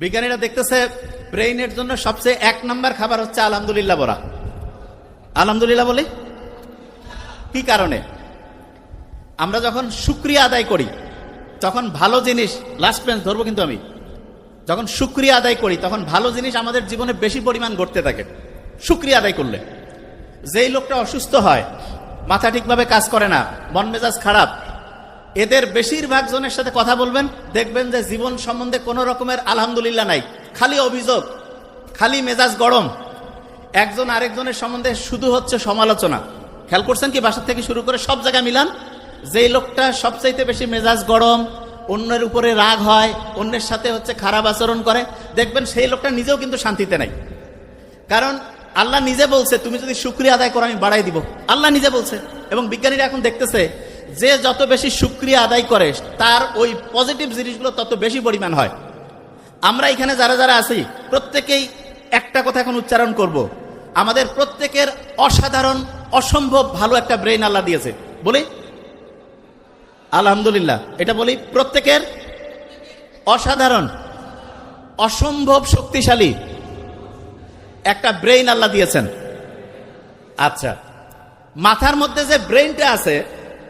বিজ্ঞানীরা দেখতেছে ব্রেইনের জন্য সবচেয়ে এক নম্বর খাবার হচ্ছে আলহামদুলিল্লাহ বলা আলহামদুলিল্লাহ বলি? কি কারণে? আমরা যখন শুক্রিয়া আদায় করি, তখন ভালো জিনিস লাস্ট পেন্স ধরবো কিন্তু আমি, যখন শুক্রিয়া আদায় করি, তখন ভালো জিনিস আমাদের জীবনে বেশি পরিমাণ ঘটতে থাকে, শুক্রিয়া আদায় করলে। যেই লোকটা অসুস্থ হয়, মাথা ঠিকভাবে কাজ করে না, মন মেজাজ খারাপ এদের বেশিরভাগ জনের সাথে কথা বলবেন, দেখবেন যে জীবন সম্বন্ধে কোনো রকমের আলহামদুলিল্লাহ নাই। খালি অভিযোগ, খালি মেজাজ গরম। একজন আরেকজনের সম্বন্ধে শুধু হচ্ছে সমালোচনা। খেয়াল করছেন কি বাসার থেকে শুরু করে সব জায়গায় মিলান? যেই লোকটা সবচাইতে বেশি মেজাজ গরম, অন্যের উপরে রাগ হয়, অন্যের সাথে হচ্ছে খারাপ আচরণ করে, দেখবেন সেই লোকটা নিজেও কিন্তু শান্তিতে নাই। কারণ আল্লাহ নিজে বলছে, তুমি যদি শুক্রিয়া আদায় করো, আমি বাড়াই দিব। আল্লাহ নিজে বলছে। এবং বিজ্ঞানীরা এখন দেখতেছে যে যত বেশি শুক্রিয়া আদায় করে, তার ওই পজিটিভ জিনিসগুলো তত বেশি পরিমাণ হয়। আমরা এখানে যারা যারা আছি, প্রত্যেকেই একটা কথা এখন উচ্চারণ করব। আমাদের প্রত্যেকের অসাধারণ, অসম্ভব ভালো একটা ব্রেন আল্লাহ দিয়েছে। বলি? আলহামদুলিল্লাহ। এটা বলি, প্রত্যেকের অসাধারণ, অসম্ভব শক্তিশালী একটা ব্রেইন আল্লাহ দিয়েছেন। আচ্ছা মাথার মধ্যে যে ব্রেইনটা আছে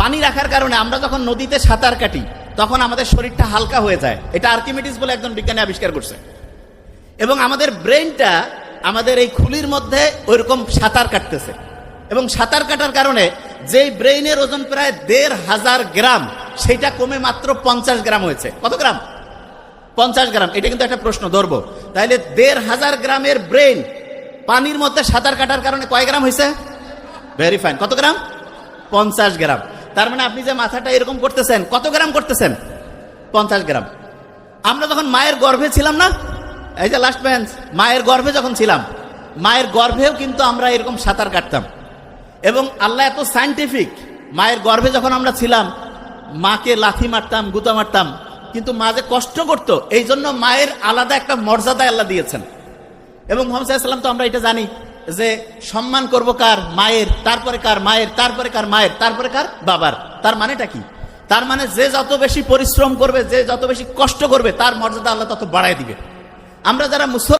পানি রাখার কারণে আমরা যখন নদীতে সাঁতার কাটি, তখন আমাদের শরীরটা হালকা হয়ে যায়। এটা আর্কিমিটিস বলে একজন বিজ্ঞানী আবিষ্কার করছে। এবং আমাদের ব্রেনটা আমাদের এই খুলির মধ্যে ওইরকম সাঁতার কাটতেছে। এবং সাঁতার কাটার কারণে যেই ব্রেইনের ওজন প্রায় দেড় হাজার গ্রাম সেটা কমে মাত্র পঞ্চাশ গ্রাম হয়েছে। কত গ্রাম? পঞ্চাশ গ্রাম। এটা কিন্তু একটা প্রশ্ন, ধরবো। তাহলে দেড় হাজার গ্রামের ব্রেন পানির মধ্যে সাঁতার কাটার কারণে কয় গ্রাম হয়েছে? ভেরি ফাইন কত গ্রাম? পঞ্চাশ গ্রাম। তার মানে আপনি যে মাথাটা এরকম করতেছেন, কত গ্রাম করতেছেন? পঞ্চাশ গ্রাম। আমরা যখন মায়ের গর্ভে ছিলাম না, এই যে লাস্ট বেঞ্চ মায়ের গর্ভে যখন ছিলাম, মায়ের গর্ভেও কিন্তু আমরা এরকম সাঁতার কাটতাম। এবং আল্লাহ এত সাইন্টিফিক মায়ের গর্ভে যখন আমরা ছিলাম, মাকে লাথি মারতাম, গুতা মারতাম, কিন্তু মা যে কষ্ট করতো, এই জন্য মায়ের আলাদা একটা মর্যাদা আল্লাহ দিয়েছেন। এবং মোহাম্মদ সাল্লাম তো আমরা এটা জানি যে সম্মান করব কার মায়ের, তারপরে কার মায়ের, তারপরে কার মায়ের, তারপরে কার বাবার। তার মানেটা কি? তার মানে যে যত বেশি পরিশ্রম করবে, যে যত বেশি কষ্ট করবে, তার মর্যাদা আল্লাহ তত বাড়ায় দিবে। আমরা যারা মুসল